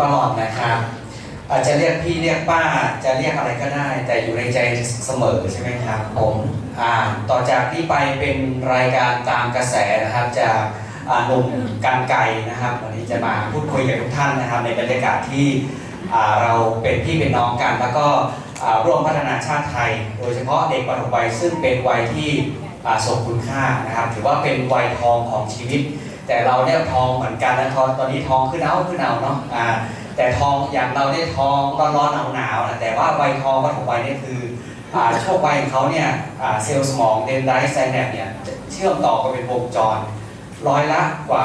ครับขอบคุณป้าหลอดนะครับอาจจะเรียกพี่เรียกป้าจะเรียกอะไรก็ได้ แต่อยู่ในใจเสมอใช่ไหมครับผมอ่าต่อจากนี้ไปเป็นรายการตามกระแสนะครับจากหนุ่มกันไก่นะครับ วันนี้จะมาพูดคุยกับทุกท่านนะครับ ในบรรยากาศที่เราเป็นพี่เป็นน้องกัน แล้วก็ร่วมพัฒนาชาติไทย โดยเฉพาะเด็กปฐมวัยซึ่งเป็นวัยที่อ่าทรงคุณค่านะครับ ถือว่าเป็นวัยทองของชีวิต แต่เราเนี่ยทองเหมือนกันนะทองตอนนี้ทองขึ้นเอาขึ้นเอาเนาะ แต่ทองอย่างเราเนี่ยทองร้อนๆหนาวๆนะแต่ว่าวัยทองปฐมวัยเนี่ยคืออ่าช่วงวัยของเขาเนี่ยเซลล์สมองเดนไดไซแนปเนี่ยเชื่อมต่อกันเป็นวงจรร้อยละกว่า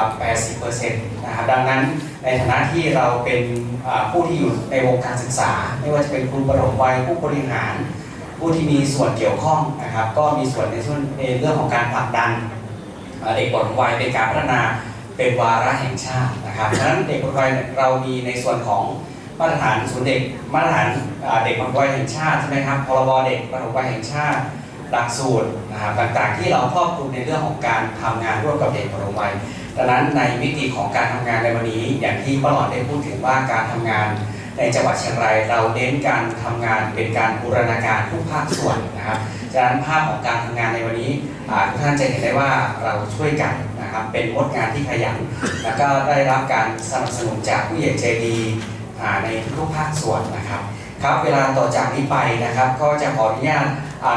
80%นะครับดังนั้นในฐานะที่เราเป็นผู้ที่อยู่ในวงการศึกษา ไม่ว่าจะเป็นครูปฐมวัยผู้บริหาร ผู้ที่มีส่วนเกี่ยวข้องนะครับ ก็มีส่วนในส่วนในเรื่องของการผลักดันเด็กปฐมวัยในการพัฒนา เป็นวาระแห่งชาตินะครับฉะนั้นเด็กปฐมวัยเนี่ยเรามีในส่วนของมาตรฐานศูนย์เด็กมาตรฐานเด็กปฐมวัยแห่งชาติใช่ไหมครับพรบเด็กปฐมวัยแห่งชาติหลักสูตรนะครับต่างๆ ที่เราครอบคลุมในเรื่องของการทำงานร่วมกับเด็กปฐมวัยดังนั้นในมิติของการทำงานในวันนี้ อย่างที่ป้าหลอดได้พูดถึงว่าการทำงาน ในจังหวัดเชียงรายเราเน้นการทำงานเป็นการบูรณาการทุกภาคส่วนนะครับฉะนั้นภาพของการทำงานในวันนี้ทุกท่านจะเห็นได้ว่าเราช่วยกันนะครับเป็นมดงานที่ขยันแล้วก็ได้รับการสนับสนุนจากผู้ใหญ่ใจดีในทุกภาคส่วนนะครับ ครับ เวลาต่อจากนี้ไปนะครับ ก็จะขออนุญาต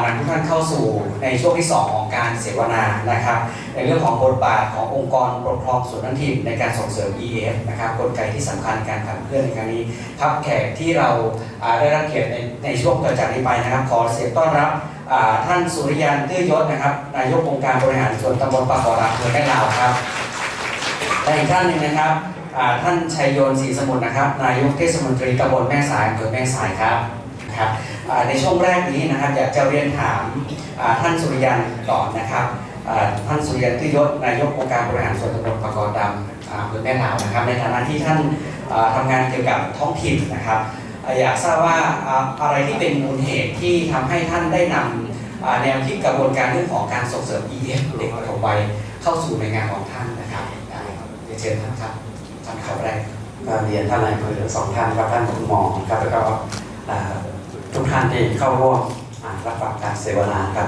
นำทุกท่านเข้าสู่ในช่วงที่ 2 ของการเสวนานะครับ ในเรื่องของบทบาทขององค์กรปกครองส่วนท้องถิ่นในการส่งเสริม EF นะครับกลไกที่สำคัญการขับเคลื่อนในครั้งนี้ครับแขกที่เราได้รับเกียรติในในช่วงต่อจากนี้ไปนะครับ ขอเสียงต้อนรับท่านสุริยันตื้อยศนะครับนายกองค์การบริหารส่วนตำบลปากขอรักอำเภอแม่ลาวครับและอีกท่านหนึ่งนะครับ ท่านชัยโยนศรีสมุทรนะครับ นายกเทศมนตรีตำบลแม่สายอำเภอแม่สายครับครับในช่วงแรกนี้นะครับอยากจะเรียนถามท่านสุริยันก่อนนะครับท่านสุริยันตุยศนายกองค์การบริหารส่วนตำบลปากกอดำอำเภอแม่ลาวนะครับ ในฐานะที่ท่านอ่าทำงานเกี่ยวกับท้องถิ่นนะครับอยากทราบว่าอะไรที่เป็นมูลเหตุที่ทำให้ท่านได้นำอ่าแนวคิดกระบวนการเรื่องของการส่งเสริม EF เด็กปฐมวัยเข้าสู่ในงานของท่านนะครับเชิญท่านครับ ท่านข่าวแรกก็เรียนท่านนายอำเภอสองท่านครับท่านคุณหมอครับแล้วก็ทุกท่านที่เข้าร่วมอ่ารับฟังการเสวนาครับ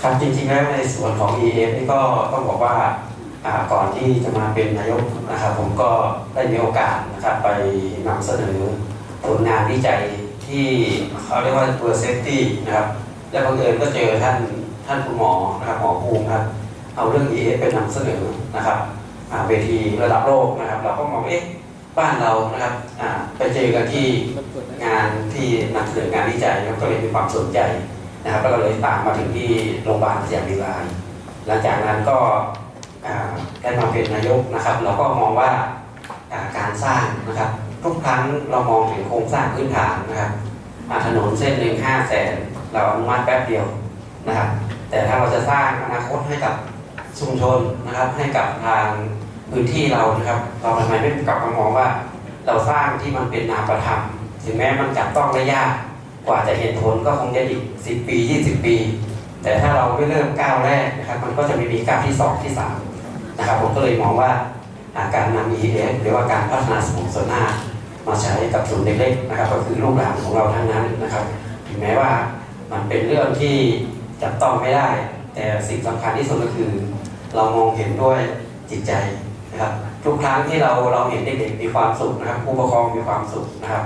ครับจริงๆแล้วในส่วนของ EF นี่ก็ต้องบอกว่าก่อนที่จะมาเป็นนายกนะครับผมก็ได้มีโอกาสนะครับไปนำเสนอผลงานวิจัยที่เขาเรียกว่าตัวเซฟตี้นะครับและบังเอิญก็เจอท่านท่านคุณหมอนะครับหมอภูมิครับเอาเรื่อง EF ไปนำเสนอนะครับ เวทีระดับโลกนะครับ เราก็มองว่าเอ๊ะบ้านเรานะครับไปเจอกันที่งานที่นำเสนองานวิจัยนะครับก็เลยมีความสนใจนะครับก็เลยตามมาถึงที่โรงพยาบาลสยามวิไลหลังจากนั้นก็ได้มาเป็นนายกนะครับ เราก็มองว่าการสร้างนะครับทุกครั้งเรามองถึงโครงสร้างพื้นฐานนะครับถนนเส้นหนึ่งห้าแสนเราอนุมัติแป๊บเดียวนะครับ แต่ถ้าเราจะสร้างอนาคตให้กับชุมชนนะครับให้กับทาง พื้นที่เรานะครับเราทำไมไม่กลับมามองว่า เราสร้างที่มันเป็นนามประธรรมถึงแม้มันจับต้องได้ยากกว่าจะเห็นผลก็คงจะอีก 10 ปี 20 ปี แต่ถ้าเราไม่เริ่มก้าวแรกนะครับมันก็จะไม่มีก้าวที่ 2 ที่ 3 นะครับผมก็เลยมองว่าการนำ EF หรือว่าการพัฒนาสมองส่วนหน้า มาใช้กับศูนย์เด็กๆนะครับ ก็คือลูกหลานของเราทั้งนั้นนะครับ ถึงแม้ว่ามันเป็นเรื่องที่จับต้องไม่ได้ แต่สิ่งสำคัญที่สุดก็คือ เรามองเห็นด้วยจิตใจ นะครับทุกครั้งที่เราเราเห็นเด็กๆมีความสุขนะครับ ผู้ปกครองมีความสุขนะครับ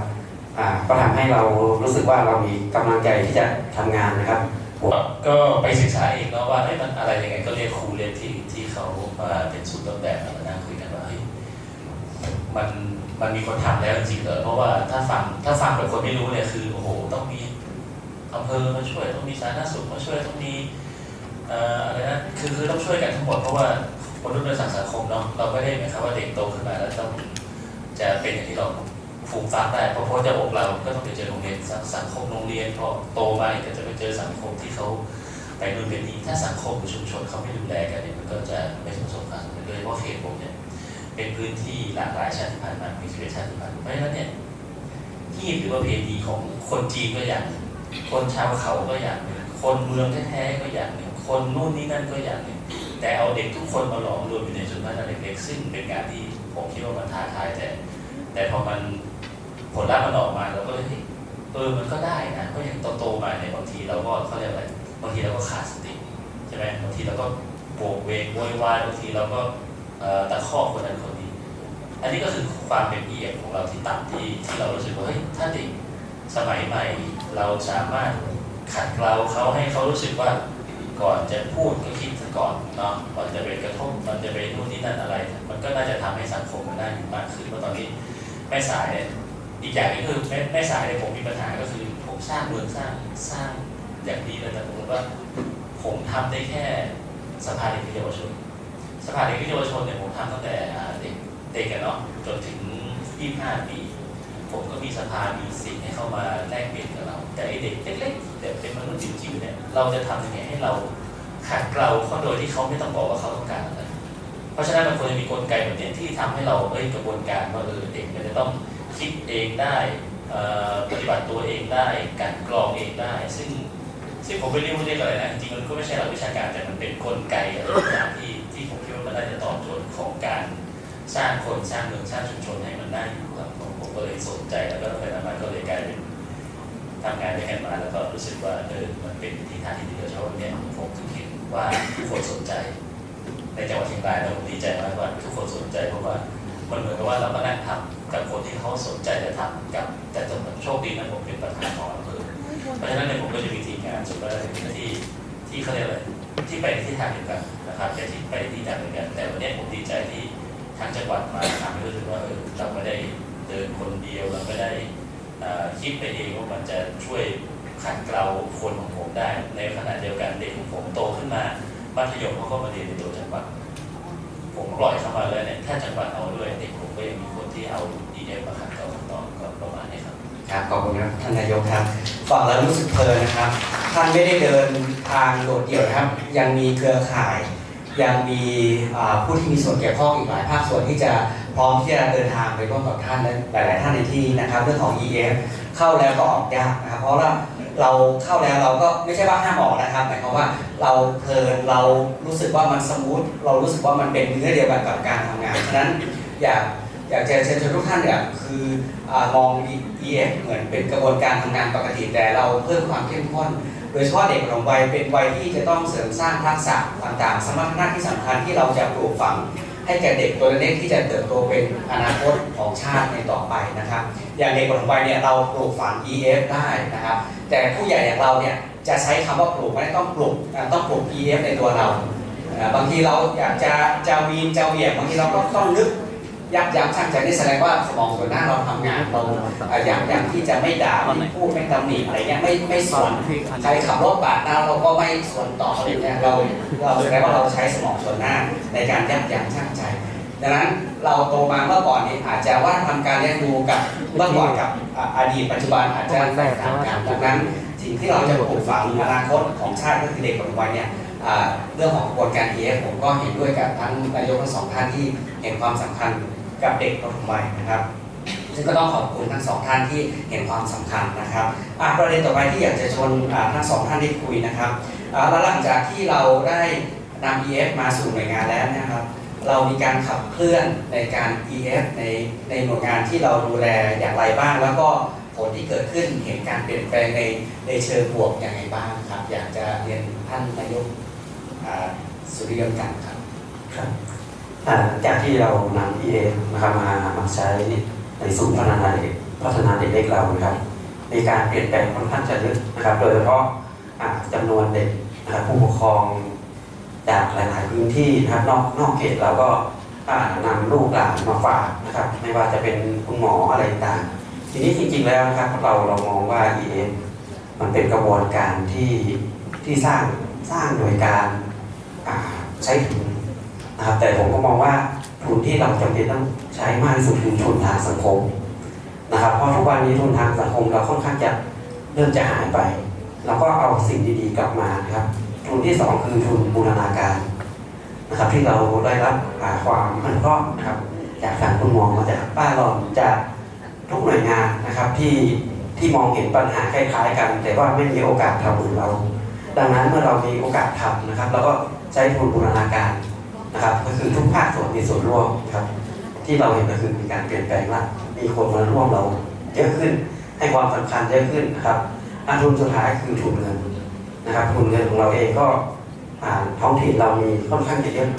ก็ทำให้เรารู้สึกว่าเรามีกำลังใจที่จะทำงานนะครับก็ไปศึกษาเองเนาะว่าเอ้ยมันอะไรยังไงก็เรียกครูเรียนที่ที่เขาเป็นศูนย์ต้นแบบมานั่งคุยกันว่าเฮ้ยมันมันมีคนทำแล้วจริงเหรอเพราะว่าถ้าฟังถ้าฟังแบบคนไม่รู้เนี่ยคือโอ้โหต้องมีอำเภอมาช่วยต้องมีสาธารณสุขมาช่วยต้องมีอะไรนะคือคือต้องช่วยกันทั้งหมดเพราะว่า มนุษย์เป็นสัตว์สังคมเนาะเราไม่ได้หมายความว่าเด็กโตขึ้นมาแล้วต้องจะเป็นอย่างที่เราฟูมฟักได้เพราะเพราะจะอกเราก็ต้องไปเจอโรงเรียนสังคมโรงเรียนพอโตมาอีกก็จะไปเจอสังคมที่เขาไปนู่นไปนี่ถ้าสังคมหรือชุมชนเขาไม่ดูแลกันเนี่ยมันก็จะไม่ประสบความสำเร็จโดยเฉพาะเขตผมเนี่ยเป็นพื้นที่หลากหลายชาติพันธุ์มากมีสิบเอ็ดชาติพันธุ์เพราะฉะนั้นเนี่ยที่หรือว่าเพณีของคนจีนก็อย่าง คนชาวเขาก็อย่างหนึ่งคนเมืองแท้ๆก็อย่างหนึ่งคนนู่นนี่นั่นก็อย่างหนึ่ง แต่เอาเด็กทุกคนมาหลอมรวมอยู่ในจุดนั้นาเล็กๆซึ่งเป็นงานที่ผมคิดว่ามันท้าทายแต่ แต่พอมันผลลัพธ์มันออกมาเราก็เลยเฮ้ยเออมันก็ได้นะเพราะอย่างโตๆมาเนี่ยบางทีเราก็เขาเรียกอะไรบางทีเราก็ขาดสติใช่ไหมบางทีเราก็โบกเวกโวยวายบางทีเราก็ตะคอกคนนั้นคนนี้ อันนี้ก็คือความเป็นเอียของเราที่ต่ำที่ที่เรารู้สึกว่าเฮ้ยถ้าเด็กสมัยใหม่เราสามารถขัดเกลาเขาให้เขารู้สึกว่า ก่อนจะพูดก็คิดซะก่อนเนาะก่อนจะไปกระทบมันจะไปนู่นนี่นั่นอะไร มันก็น่าจะทำให้สังคมมันน่าอยู่มากขึ้นเพราะตอนนี้แม่สายอีกอย่างหนึงคือแม่แม่สายเนี่ยผมมีปัญหาก็คือผมสร้างเมืองสร้างสร้างอย่างดีเลยแต่ผมว่าผมทำได้แค่สภาเด็กเยาวชนสภาเด็กเยาวชนเนี่ยผมทำตั้งแต่เด็กเด็กกันเนาะจนถึง 25 ปี ผมก็มีสภามีสิทธิ์ให้เข้ามาแลกเปลี่ยนกั แต่ไอเด็กเล็กๆแต่เป็นมนุษย์จิ๋วๆเนี่ยเราจะทำยังไงให้เราขัดเกลาเขาโดยที่เขาไม่ต้องบอกว่าเขาต้องการอะไรเพราะฉะนั้นมันควรจะมีกลไกแบบนี้ที่ทำให้เราเอ้ยกระบวนการว่าเออเด็กมันจะต้องคิดเองได้ปฏิบัติตัวเองได้กลันกรองเองได้ ซึ่งซึ่งผมไม่เรียกว่าเรียกอะไรนะจริงๆมันก็ไม่ใช่หลักวิชาการแต่มันเป็นกลไกอะไรอย่างที่ที่ผมคิดว่ามันน่าจะตอบโจทย์ของการสร้างคนสร้างเมืองสร้างชุมชนให้มันน่าอยู่ครับผมก็เลยสนใจแล้วก็ไปมาก็เลยกลายเป็น ทำงานด้วยกันมาแล้วก็รู้สึกว่าเออมันเป็นทิศทางที่ดีโดยเฉพาะวันเนี้ยผมถึงเห็นว่าทุกคนสนใจ ในจังหวัดเชียงรายแล้วผมดีใจมากว่าทุกคนสนใจเพราะว่ามันเหมือนกับว่าเราก็นั่งทำกับคนที่เขาสนใจจะทำกับ แต่จะโชคดีนะผมเป็นประธานของอำเภอเพราะฉะนั้นเนี่ยผมก็จะมีทีมงานส่วนมากที่ที่เขาเรียกอะไรที่ไปในทิศทางเดียวกันนะครับแต่ที่ไปทิศทางเดียวกัน แต่วันนี้ผมดีใจที่ทางจังหวัดมาทำให้รู้สึกว่าเออเราไม่ได้เดินคนเดียวเราไม่ได้ คิดไปเองว่ามันจะช่วยขัดเกลาคนของผมได้ ในขณะเดียวกันเด็กของผมโตขึ้นมามัธยมเขาก็มาเรียนในตัวจังหวัดผมปล่อยเข้ามาเลยเนี่ยถ้าจังหวัดเอาด้วยเด็กผมก็ยังมีคนที่เอาดีเอมาขัดเกลาต่อก็ประมาณนี้ครับครับขอบคุณครับท่านนายกครับฟังแล้วรู้สึกเพลินนะครับ ท่านไม่ได้เดินทางโดดเดี่ยวนะครับ ยังมีเครือข่าย ยังมีผู้ที่มีส่วนเกี่ยวข้องอีกหลายภาคส่วนที่จะ พร้อมที่จะเดินทางไปร่วมกับท่านและหลาย ๆ ท่านในที่นะครับ เรื่องของ EF เข้าแล้วก็ออกยากนะครับ เพราะว่าเราเข้าแล้วเราก็ไม่ใช่ว่าห้ามออกนะครับหมายความว่าเราเพลินเรารู้สึกว่ามันสมูทเรารู้สึกว่ามันเป็นเนื้อเดียวกันกับการทำงานฉะนั้นอยากอยากจะเชิญชวนทุกท่านเนี่ยคืออมอง EF เหมือนเป็นกระบวนการทำงานปกติแต่เราเพิ่มความเข้มข้นโดยเฉพาะเด็กปฐมวัยเป็นวัยที่จะต้องเสริมสร้างทักษะต่างๆ สมรรถนะที่สำคัญที่เราจะปลูกฝัง ให้แก่เด็กตัวเล็กที่จะเติบโตเป็นอนาคตของชาติในต่อไปนะครับ อย่างเด็กปฐมวัยเนี่ยเราปลูกฝัง EF ได้นะครับ แต่ผู้ใหญ่อย่างเราเนี่ยจะใช้คำว่าปลูกไม่ได้ต้องปลูกต้องปลูก EF ในตัวเราอ่าบางทีเราอยากจะจะวีนจะเหวี่ยงบางทีเราก็ต้องนึก ยับยั้งชั่งใจนี่แสดงว่าสมองส่วนหน้าเราทำงานเราอย่างอย่างที่จะไม่ด่าไม่พูดไม่ตำหนิอะไรเงี้ยไม่ไม่สวนใครขับรถปาดหน้าเราก็ไม่สวนต่ออะไรเงี้ยเราเราแสดงว่าเราใช้สมองส่วนหน้าในการยับยั้งชั่งใจดังนั้นเราโตมาเมื่อก่อนนี้อาจจะว่าทำการเลี้ยงดูกับเมื่อก่อนกับอดีตปัจจุบันอาจจะแตกต่างกันดังนั้นสิ่งที่เราจะปลูกฝังอนาคตของชาติก็คือเด็กปัจจุบันเนี่ย เรื่องของกระบวนการ EF ผมก็เห็นด้วยกับทั้งนายกทั้งสองท่านที่เห็นความสำคัญกับเด็กปฐมวัยนะครับซึ่งก็ต้องขอบคุณทั้งสองท่านที่เห็นความสำคัญนะครับประเด็นต่อไปที่อยากจะชวนทั้งสองท่านได้คุยนะครับแล้วหลังจากที่เราได้นำ EF มาสู่หน่วยงานแล้วนะครับ เรามีการขับเคลื่อนในการ EF ในในหน่วยงานที่เราดูแลอย่างไรบ้าง แล้วก็ผลที่เกิดขึ้นเห็นการเปลี่ยนแปลงในในเชิงบวกอย่างไรบ้างครับ อยากจะเรียนท่านนายก สุริยนต์กันครับครับจากที่เรานำ EA นะครับมามาใช้ในศูนย์พัฒนาเด็กพัฒนาเด็กเล็กเรานะครับมีการเปลี่ยนแปลงค่อนข้างจะเยอะนะครับ โดยเฉพาะจำนวนเด็กนะครับผู้ปกครองจากหลาย ๆ พื้นที่นะครับนอกนอกเขตเราก็อ่านำลูกหลานมาฝากนะครับ ไม่ว่าจะเป็นคุณหมออะไรต่างทีนี้จริง ๆ แล้วนะครับเราเรามองว่า EA มันเป็นกระบวนการที่ที่สร้างสร้างโดยการ ใช้ทุนนะครับ แต่ผมก็มองว่าทุนที่เราจำเป็นต้องใช้มากที่สุดคือทุนทางสังคมนะครับ เพราะทุกวันนี้ทุนทางสังคมเราค่อนข้างจะเริ่มจะหายไปเราก็เอาสิ่งดีๆกลับมานะครับ ทุนที่สองคือทุนบูรณาการนะครับ ที่เราได้รับความอนุเคราะห์นะครับ จากทางคุณหมอจากป้าหลอนจากทุกหน่วยงานนะครับที่ที่มองเห็นปัญหาคล้ายๆกัน แต่ว่าไม่มีโอกาสทำเหมือนเรา ดังนั้นเมื่อเรามีโอกาสทำนะครับเราก็ ใช้ทุนบูรณาการนะครับก็คือทุกภาคส่วนมีส่วนร่วมครับ ที่เราเห็นก็คือมีการเปลี่ยนแปลงละมีคนมาร่วมเราเยอะขึ้น ให้ความสำคัญเยอะขึ้นนะครับอันทุนสุดท้ายคือทุนเงินนะครับทุนเงินของเราเองก็ท้องถิ่นเรามีค่อนข้างจะเยอะ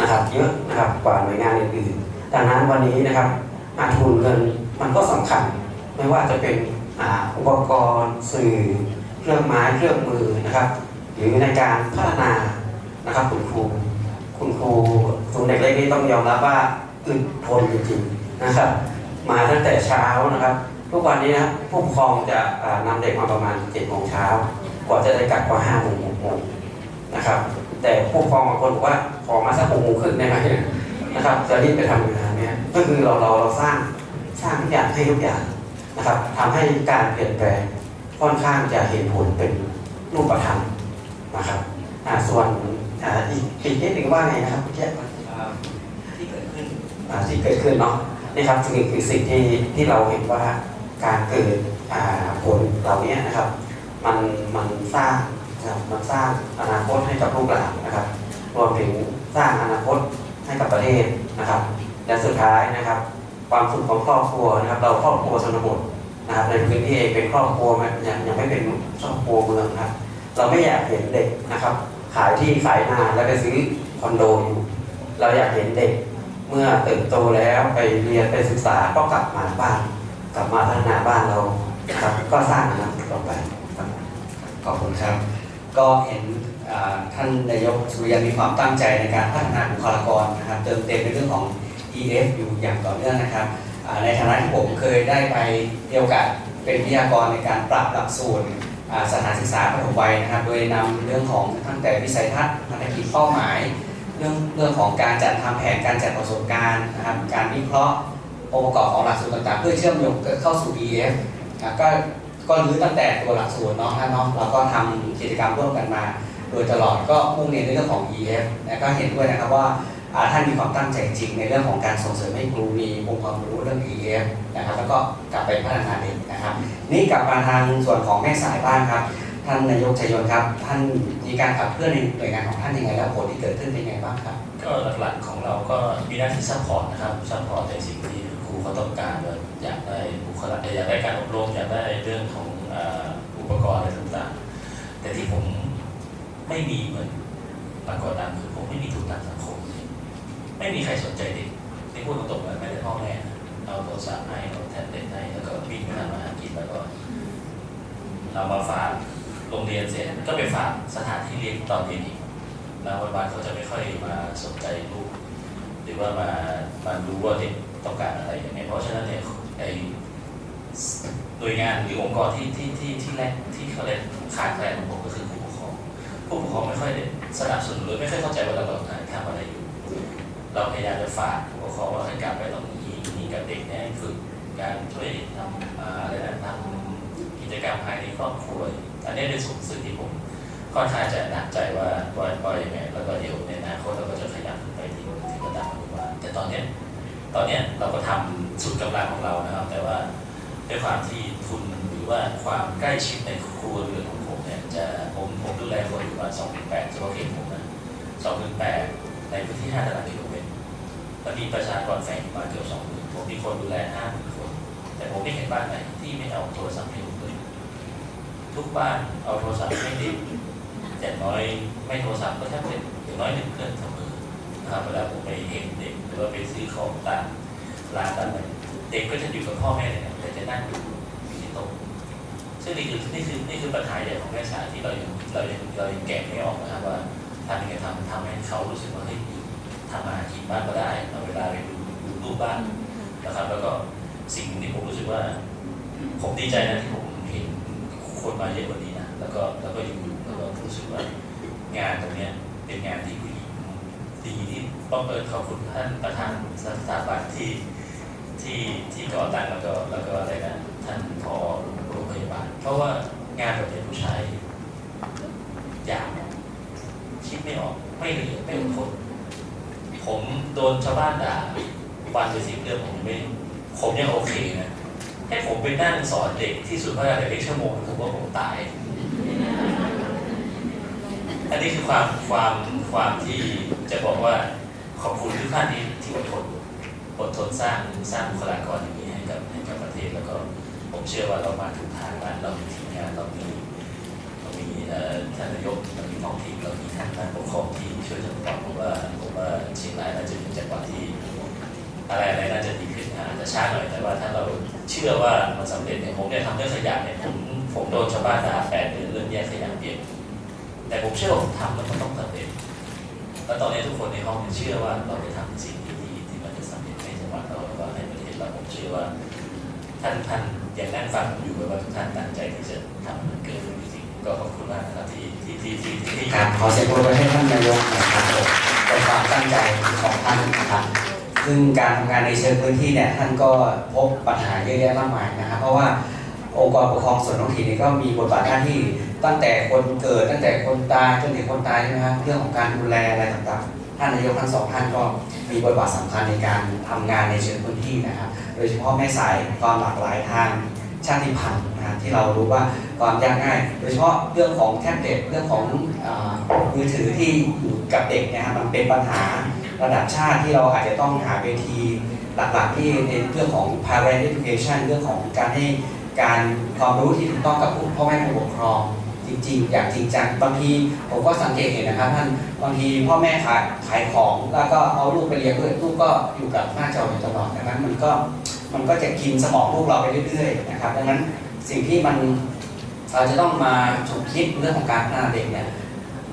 นะครับเยอะนะครับกว่าหน่วยงานอื่นๆดังนั้นวันนี้นะครับอาทุนเงินมันก็สำคัญไม่ว่าจะเป็นออุปกรณ์สื่อเครื่องไม้เครื่องมือนะครับ หรือในการพัฒนา นะครับคุณครู คุณครูศูนย์เด็กเล็กนี่ต้องยอมรับว่าอึดทนจริงๆนะครับ มาตั้งแต่เช้านะครับ ทุกวันนี้นะผู้ปกครองจะอ่านำเด็กมาประมาณ7จ็ดโมงเช้ากว่าจะได้กลับก็ห้าโมงหกโมงนะครับ แต่ผู้ปกครองบางคนบอกว่าขอมาสักหกโมงครึ่งได้ไหมนะครับ จะรีบไปทำงานเนี่ยก็คือเราเราเราสร้างสร้างทุกอย่างให้ทุกอย่างนะครับทำให้การเปลี่ยนแปลงค่อนข้างจะเห็นผลเป็นรูปธรรมนะครับอ่ส่วน อ่าอีกอีกนิดหนึ่งว่าไงนะครับพี่แจ๊คที่เกิดขึ้นอ่าที่เกิดขึ้นเนาะนี่ครับสิ่งคือสิ่งที่ที่เราเห็นว่าการเกิดอ่าผลเหล่านี้นะครับ มันมันสร้างนะครับมันสร้างอนาคตให้กับลูกหลานนะครับ รวมถึงสร้างอนาคตให้กับประเทศนะครับ และสุดท้ายนะครับ ความสุขของครอบครัวนะครับ เราครอบครัวชนบทนะครับในพื้นที่เองเป็นครอบครัวมันยังยังไม่เป็นครอบครัวเมืองนะครับ เราไม่อยากเห็นเด็กนะครับ ขายที่ขายนาแล้วไปซื้อคอนโดอยู่เราอยากเห็นเด็กเมื่อเติบโตแล้วไปเรียนไปศึกษาก็กลับมาบ้าน กลับมาพัฒนาบ้านเราครับก็สร้างนาคตต่อไปครับขอบคุณครับ ก็เห็นท่านนายกสุริยันมีความตั้งใจในการพัฒนาบุคลากรนะครับเติมเต็มในเรื่องของ EF อยู่อย่างต่อเนื่องนะครับในฐานะที่ผมเคยได้ไปมีโอกาสเป็นวิทยากรในการปรับหลักสูตร สถานศึกษาปฐมวัยนะครับ โดยนำเรื่องของตั้งแต่วิสัยทัศน์ภารกิจเป้าหมาย เรื่องเรื่องของการจัดทำแผนการจัดประสบการณ์นะครับ การวิเคราะห์องค์ประกอบของหลักสูตรต่างๆ เพื่อเชื่อมโยงเข้าสู่ EF นะก็ก็รื้อตั้งแต่ตัวหลักสูตรเนาะท่านเนาะเราก็ทำกิจกรรมร่วมกันมา โดยตลอดก็มุ่งเน้นในเรื่องของ EF นะก็เห็นด้วยนะครับว่า ท่านมีความตั้งใจจริงในเรื่องของการส่งเสริมให้ครูมีองค์ความรู้เรื่อง EF นะครับแล้วก็กลับไปพัฒนาเด็กนะครับ นี่กลับมาทางส่วนของแม่สายบ้านครับ ท่านนายกชัยยนต์ครับ ท่านมีการขับเคลื่อนในหน่วยงานของท่านยังไงแล้วผลที่เกิดขึ้นเป็นยังไงบ้างครับ ก็หลักๆของเราก็มีหน้าที่ซัพพอร์ตนะครับซัพพอร์ตในสิ่งที่ครูเขาต้องการแบบอยากได้บุคลากรอยากได้การอบรมอยากได้เรื่องของอุปกรณ์อะไรต่างๆ แต่ที่ผมไม่มีเหมือนปรากฏนั้นคือผมไม่มีทุนทางสังคม ไม่มีใครสนใจเด็กที่พูดตรงๆเลยไม่ได้พ่อแม่นะเอาโทรศัพท์ให้เอาแท็บเล็ตให้แล้วก็วิ่งไปทำอาหารกินแล้วก็เรามาฝากโรงเรียนเสร็จก็ไปฝากสถานที่เรียนตอนเรียนอีกแล้ววันวันๆเขาจะไม่ค่อยมาสนใจลูกหรือว่ามามาดูว่าเด็กต้องการอะไรอย่างเงี้ยเพราะฉะนั้นเนี่ยไอหน่วยงานหรือองค์กรที่ที่ที่ที่แรกที่เขาเรียกขาดแคลนของผมก็คือผู้ปกครองผู้ปกครองไม่ค่อยได้สนับสนุนหรือไม่ค่อยเข้าใจว่าเรากำลังทำอะไรอยู่ เราพยายามจะฝากผู้ปกครองว่าให้กลับไปต้องมีมีกับเด็กเนี่ยฝึกการช่วยทำอะไรนะทำกิจกรรมภายในครอบครัวอันนี้เป็นส่วนสิ่งที่ผมค่อนข้างจะหนักใจว่าว่าว่ายังไงแล้วก็เดี๋ยวในอนาคตเราก็จะขยับขึ้นไปที่ที่ระดับอนุบาลแต่ตอนเนี้ยตอนเนี้ยเราก็ทำสุดกำลังของเรานะครับ แต่ว่าด้วยความที่ทุนหรือว่าความใกล้ชิดในครัวเรือนของผมเนี่ยจะผมผมดูแลคนอยู่ประมาณสองถึงแปดเฉพาะเขตผมนะสองถึงแปดในพื้นที่ห้าตารางกิโล เมตรแล้วมีประชากรแฝงอยู่ประมาณเกือบสองหมื่นผมมีคนดูแลห้าหมื่นคน แต่ผมไม่เห็นบ้านไหนที่ไม่เอาโทรศัพท์ให้ลูกเลยทุกบ้านเอาโทรศัพท์ให้เด็กอย่น้อยไม่โทรศัพท์ก็แทบเล็ตอย่างน้อยหนึ่งเครื่องเสมอนะครับเวลาผมไปเห็นเด็กหรือว่าไปซื้อของตามร้านตามอะไรเด็กก็จะอยู่กับพ่อแม่เลยนะแต่จะนั่งอยู่ที่โต๊ะซึ่งนี่คือนี่คือนี่คือปัญหาใหญ่ของแม่สายที่เรายังเรายังเรายังแกะไม่ออกนะครับว่าทำยังไงทำทำให้เขารู้สึกว่าเฮ้ย ทำอาหารกินบ้านก็ได้เอาเวลาไปดูดูรูปบ้านนะครับ แล้วก็สิ่งที่ผมรู้สึกว่า ผมดีใจนะที่ผมเห็นคนมาเยอะกว่านี้นะแล้วก็แล้วก็อยู่แล้วก็รู้สึกว่างานตรงเนี้ยเป็นงานที่ผู้หญิงดีที่ต้องเปิดขอบคุณท่านประธานสถาบันที่ที่ที่ก่อตั้งแล้วก็แล้วก็อะไรนะท่านพอโรงพยาบาลเพราะว่างานแบบนี้ผู้ชายอยากคิดไม่ออกไม่ละเอียดไม่อดทน ผมโดนชาวบ้านด่าวันเป็นสิบเรื่องผมไม่ผมยังโอเคนะให้ผมไปนั่งสอนเด็กที่สุดพัฒนาเด็กชั่วโมงผมว่าผมตาย อันนี้คือความความความที่จะบอกว่าขอบคุณทุกท่านที่ที่อดทนอดทนสร้างสร้างบุคลากรอย่างนี้ให้กับให้กับประเทศแล้วก็ผมเชื่อว่าเรามาถูกทางแล้วเรามีทีมงานเรามีเรามีเอ่อท่านนายกเรามีท้องถิ่นเรามีท่านผู้ปกครองที่ ช่วยสนับสนุนผมว่าผมว่าเชียงรายน่าจะเป็นจังหวัดที่อะไรอะไรน่าจะดีขึ้นนะอาจจะช้าหน่อยแต่ว่าถ้าเราเชื่อว่ามันสำเร็จเนี่ยผมเนี่ยทำเรื่องขยะเนี่ยผมผมโดนชาวบ้านด่าแปดเดือนเรื่องแยกขยะเปียกแต่ผมเชื่อว่าผมทำแล้วมันต้องสำเร็จแล้วตอนนี้ทุกคนในห้องเชื่อว่าเราจะทำสิ่งที่ดีที่มันจะสำเร็จในจังหวัดเราแล้วก็ในประเทศเราผมเชื่อว่าท่านท่านอยังนั่งฟังอยู่เลยว่าทุกท่านตั้งใจที่จะทำมันเกิดขึ้น ก็ขอบคุณมากนะครับที่ที่ที่ที่ที่ครับขอเสียงปรบมือให้ท่านนายกน่อยครับเป็นความตั้งใจของท่านนะครับ ซึ่งการทำงานในเชิงพื้นที่เนี่ยท่านก็พบปัญหาเยอะแยะมากมายนะครับ เพราะว่าองค์กรปกครองส่วนท้องถิ่นนี่ก็มีบทบาทหน้าที่ตั้งแต่คนเกิดตั้งแต่คนตายจนถึงคนตายใช่ไหมครับเรื่องของการดูแลอะไรต่างๆ ท่านนายกทั้งสองท่านก็มีบทบาทสำคัญในการทำงานในเชิงพื้นที่นะครับ โดยเฉพาะแม่สายความหลากหลายทาง ชาติพันธุ์นะที่เรารู้ว่าความยากง่าย โดยเฉพาะเรื่องของแท็บเล็ตเรื่องของอมือถือที่อยู่กับเด็กนะครับมันเป็นปัญหาระดับชาติที่เราอาจจะต้องหาเวทีหลักๆที่ในเรื่องของ parent education เรื่องของการให้การความรู้ที่ถูกต้องกับผู้พ่อแม่ผู้ปกครองจริงๆ อย่างจริงจังบางทีผมก็สังเกตเห็นนะครับท่านบางทีพ่อแม่ขายขายของแล้วก็เอาลูกไปเลี้ยงด้วยลูกก็อยู่กับหน้าจออยู่ตลอดดังนั้นมันก็ มันก็จะกินสมองลูกเราไปเรื่อยๆนะครับดังนั้นสิ่งที่มันเราจะต้องมาฉุกคิดเรื่องของการพัฒนาเด็กเนี่ย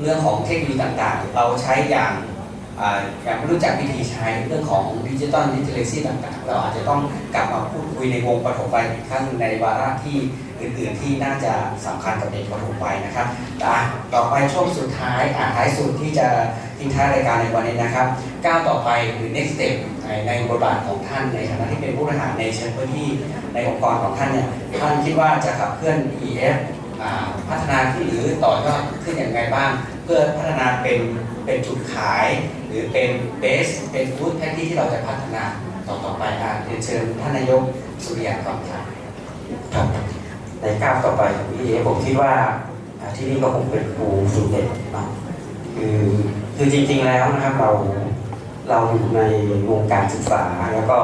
เรื่องของเทคโนโลยีต่างๆ เราใช้อย่างอ่าอย่างไม่รู้จักวิธีใช้เรื่องของดิจิตอลดิจิทัลซี่ต่างๆ เราอาจจะต้องกลับมาพูดคุยในวงปฐมวัยอีกครั้งหนึ่งในวาระที่อื่นๆที่น่าจะสำคัญกับเด็กประถมวัยนะครับต่อไปช่วงสุดท้ายอะท้ายสุดที่จะ ทิ้งท้ายรายการในวันนี้นะครับก้าวต่อไปหรือ next step ในในบทบาทของท่านในฐานะที่เป็นผู้บริหารในเชิงพื้นที่ในองค์กรของท่านเนี่ยท่านคิดว่าจะขับเคลื่อน EF อ่าพัฒนาขึ้นหรือต่อยอดขึ้นอย่างไรบ้าง เพื่อพัฒนาเป็นเป็นจุดขาย หรือเป็นเบสเป็นฟู้ดแพคที่ที่เราจะพัฒนาต่อต่อไปอะเรียนเชิญท่านนายกสุริยะก่อนครับครับในก้าวต่อไปของพี่เอผมคิดว่าที่นี่ก็คงเป็นครูสุดเด็ดเนาะ คือคือจริงๆแล้วนะครับเราเราอยู่ในวงการศึกษาแล้วก็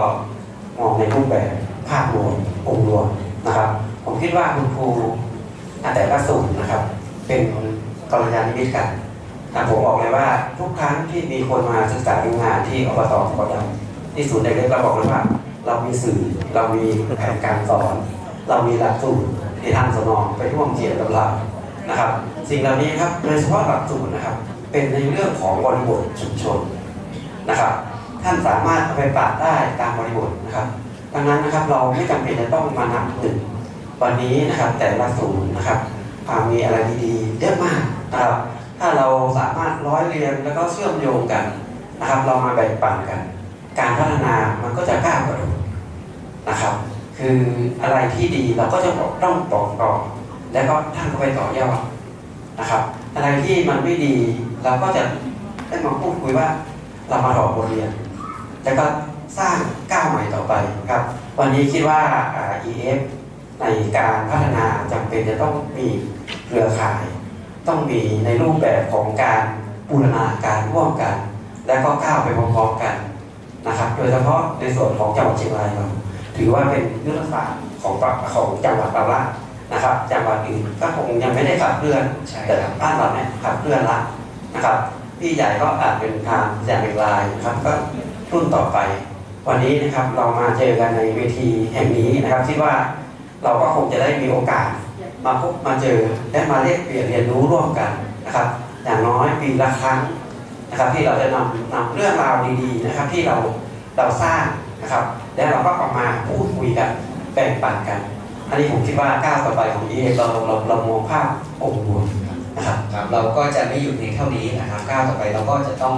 มองในรูปแบบภาพรวมองค์รวมนะครับ ผมคิดว่าคุณครูอาแต่ละสูตรนะครับ เป็นกรยานิมิตกันนะผมบอกเลยว่าทุกครั้งที่มีคนมาศึกษาดูงานที่อบตขอดำที่ศูนย์เด็กๆเราบอกเลยว่า เรามีสื่อเรามีแผนการสอน เรามีหลักสูตรที่ทางสนองไปร่วมเขียนกับเรานะครับ สิ่งเหล่านี้ครับโดยเฉพาะหลักสูตรนะครับ เป็นในเรื่องของบริบทชุมชนนะครับ ท่านสามารถเอาไปปรับได้ตามบริบทนะครับ ดังนั้นนะครับเราไม่จำเป็นจะต้องมานับหนึ่งวันนี้นะครับแต่ละศูนย์นะครับอ่ามีอะไรดีๆเยอะมากนะครับถ้าเราสามารถร้อยเรียงแล้วก็เชื่อมโยงกันนะครับ เรามาแบ่งปันกัน การพัฒนามันก็จะก้าวกระโดดนะครับ คืออะไรที่ดีเราก็จะบอกต้องบอกต่อแล้วก็ท่านก็ไปต่อยอดนะครับ อะไรที่มันไม่ดี เราก็จะได้มาพูดคุยว่าเรามาถอดบทเรียนแล้วก็สร้างก้าวใหม่ต่อไปครับ วันนี้คิดว่าอ่า EF ในการพัฒนาจำเป็นจะต้องมีเครือข่าย ต้องมีในรูปแบบของการบูรณาการร่วมกัน และก็ก้าวไปพร้อมๆกันนะครับ โดยเฉพาะในส่วนของจังหวัดเชียงรายเราถือว่าเป็นยุทธศาสตร์ของของจังหวัดเราละนะครับจังหวัดอื่นก็คงยังไม่ได้ขับเคลื่อนแต่บบ้านเราเนี่ยขับเคลื่อนละ นะครับพี่ใหญ่ก็อาจเป็นทางอย่างเป็นลายนะครับ ก็รุ่นต่อไป วันนี้นะครับเรามาเจอกันในเวทีแห่งนี้นะครับคิดว่าเราก็คงจะได้มีโอกาส มาพบมาเจอและมาเรียกเปลี่ยนเรียนรู้ร่วมกันนะครับ อย่างน้อยปีละครั้งนะครับ ที่เราจะนำนำเรื่องราวดีๆนะครับ ที่เราเราสร้างนะครับ แล้วเราก็ออกมาพูดคุยกันแบ่งปันกัน อันนี้ผมคิดว่าก้าวต่อไปของ EA เราเราเรามองภาพองค์รวม นะครับครับเราก็จะไม่หยุดเพียงเท่านี้นะครับก้าวต่อไปเราก็จะต้อง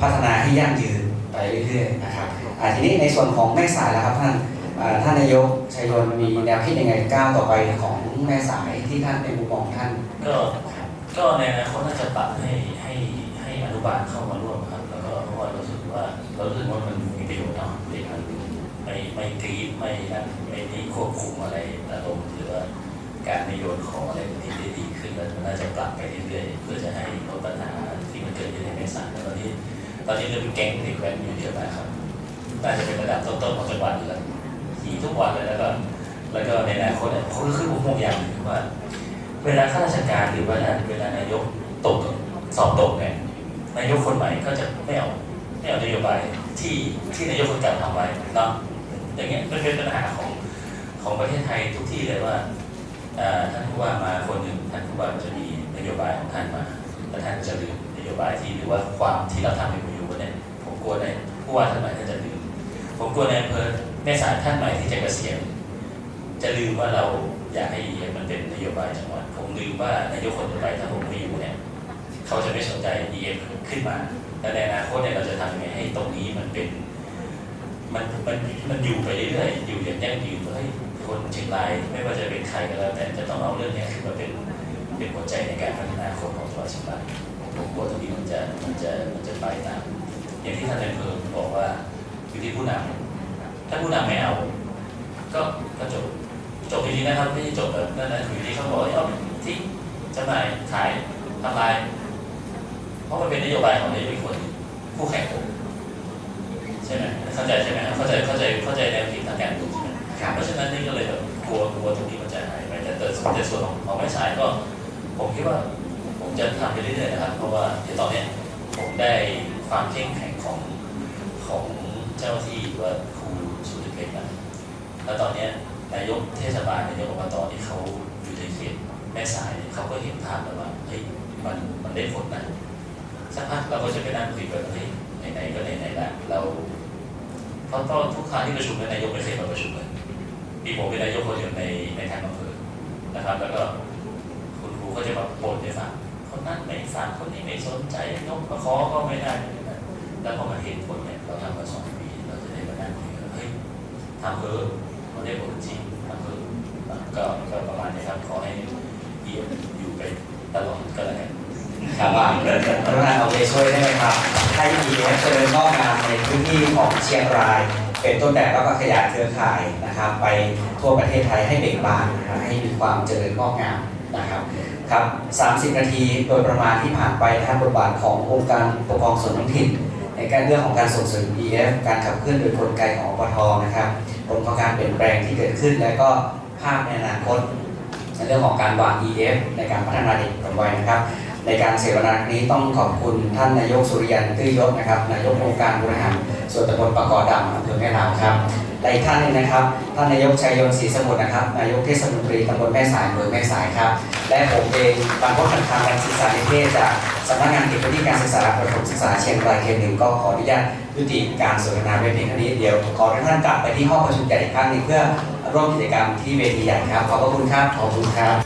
พัฒนาให้ยั่งยืนไปเรื่อยๆนะครับอ่าทีนี้ในส่วนของแม่สายแล้วครับท่านท่านนายกชัยยนต์มีแนวคิดยังไงก้าวต่อไปของแม่สายที่ท่านเป็นมุมมองท่าน ก็ก็ในอนาคตน่าจะปรับให้ให้ให้อนุบาลเข้ามาร่วมครับ แล้วก็เพราะว่าเรารู้สึกว่าเรารู้สึกว่ามันมีประโยชน์เนาะเด็กมันไม่ไม่กรีดไม่นั่นไม่ได้ควบคุมอะไรอารมณ์หรือว่าการไม่โยนของอะไร น่าจะปรับไปเรื่อยๆเพื่อจะให้ลดปัญหาที่มันเกิดขึ้นในแม่สายตอนนี้ ตอนนี้เริ่มแก๊งเด็กแว้นอยู่เยอะมากครับน่าจะเป็นระดับต้นๆของจังหวัดอยู่แล้วขี่ทุกวันเลยแล้วก็แล้วก็ในอนาคตเนี่ยผมก็คือผมมองอย่างหนึงคือว่า เวลาข้าราชการหรือว่าเวลานายกตกสอบตกเนี่ยนายกคนใหม่ก็จะไม่เอาไม่เอานโยบายที่ที่นายกคนเก่าทำไว้เนาะอย่างเงี้ยมันเป็นปัญหาของของประเทศไทยทุกที่เลยว่าท่านผู้ว่ามาคนหนึ่ง ท่านผู้ว่าจะมีนโยบายของท่านมาแล้วท่านจะลืมนโยบายที่หรือว่าความที่เราทำอยู่อยู่เนี่ยผมกลัวในผู้ว่าท่านใหม่ท่านจะลืมผมกลัวในอำเภอแม่สายท่านใหม่ที่จะเกษียณจะลืมว่าเราอยากให้มันเป็นนโยบายจังหวัดผมลืมว่านายกคนต่อไปถ้าผมไม่อยู่เนี่ยเขาจะไม่สนใจ EM ขึ้นมาและในอนาคตเนี่ยเราจะทำยังไงให้ตรงนี้มันเป็น มันมันมันอยู่ไปเรื่อยๆอยู่อย่างยั่งยืนเฮ้ย คนเชียงรายไม่ว่าจะเป็นใครก็แล้วแต่จะต้องเอาเรื่องนี้ขึ้นมาเป็นเป็นหัวใจในการพัฒนาคนของจังหวัดเชียงรายผมกลัวตรงนี้มันจะมันจะมันจะไปตามอย่างที่ท่านนายอำเภอบอกว่าอยู่ที่ผู้นำถ้าผู้นำไม่เอา ก็ก็จบจบดีๆนะครับไม่ใช่จบแบบนั่นนะอยู่ดีเขาบอกว่เอาทิ้งจำหน่ายขายทำลาย เพราะมันเป็นนโยบายของนายกคนคู่แข่งผมใช่ไหมเข้าใจใช่ไหมเข้าใจเข้าใจเข้าใจแนวคิดทางการเมื เพราะฉะนั้นนี่ก็เลยแบบกลัวกลัวตรงนี้มันจะหายไปแต่แต่ส่วนแต่ส่วนของของแม่สายก็ ผมคิดว่าผมจะทำไปเรื่อยๆนะครับ เพราะว่าเดี๋ยวตอนเนี้ยผมได้ความเข้มแข็งของของเจ้าที่ว่าครูสุริเล็กนะแล้วตอนเนี้ยนายกเทศบาลนายกอบตที่เขาอยู่ในเขตแม่สายเขาก็เห็นภาพแล้วว่าเฮ้ยมันมันได้ผลนะสักพักเราก็จะไปนั่งคุยกันเฮ้ยไหนๆก็ไหนๆละเราเพราะทุกครั้งที่ประชุมนายกไม่เคยมาประชุมเลย มีผมเป็นนายกคนเดียวในในทางอำเภอนะครับ แล้วก็คุณครูก็จะมาบ่นให้ฟังคนนั้นไม่ฟังคนนี้ไม่สนใจยกมาขอก็ไม่ได้แล้วพอมาเห็นผลเนี่ยเราทำมาสองปีเราจะได้มานั่งคุยกันเฮ้ยทำเพิ่มมันได้ผลจริงทำเพิ่มก็ก็ประมาณนี้ครับขอให้เยี่ยมอยู่ไปตลอดก็แล้วกันครับว่ากรุณาเอาใจช่วยได้ไหมครับให้ EF เจริญงอกงามในพื้นที่ของเชียงราย เป็นต้นแบบแล้วก็ขยายเครือข่ายนะครับ ไปทั่วประเทศไทยให้เบ่งบานนะครับให้มีความเจริญงอกงามนะครับครับ30 นาทีโดยประมาณที่ผ่านไปนะครับบทบาทขององค์การปกครองส่วนท้องถิ่น ในการเรื่องของการส่งเสริม EF การขับเคลื่อนโดยกลไกของอปทนะครับผลของการเปลี่ยนแปลงที่เกิดขึ้น และก็ภาพในอนาคตในเรื่องของการวาง EF ในการพัฒนาเด็กก่อนวัยนะครับ ในการเสวนาครั้งนี้ต้องขอบคุณท่านนายกสุริยันตื้อยศนะครับนายกองค์การบริหารส่วนตำบลปะกอดำอำเภอแม่ลาวครับและอีกท่านนึงนะครับท่านนายกชัยยนต์ศรีสมุทรนะครับนายกเทศมนตรีตำบลแม่สายอำเภอแม่สายครับและผมเองบรรพตคันธารการศึกษานิเทศจากสำนักงานเขตพื้นที่การศึกษาประถมศึกษาเชียงรายเขตหนึ่งก็ขออนุญาตยุติการสนทนาไว้เพียงเท่านี้เดี๋ยวขอให้ท่านกลับไปที่ห้องประชุมใหญ่อีกครั้งหนึงเพื่อร่วมกิจกรรมที่เวทีใหญ่ครับขอบพระคุณครับขอบคุณครับ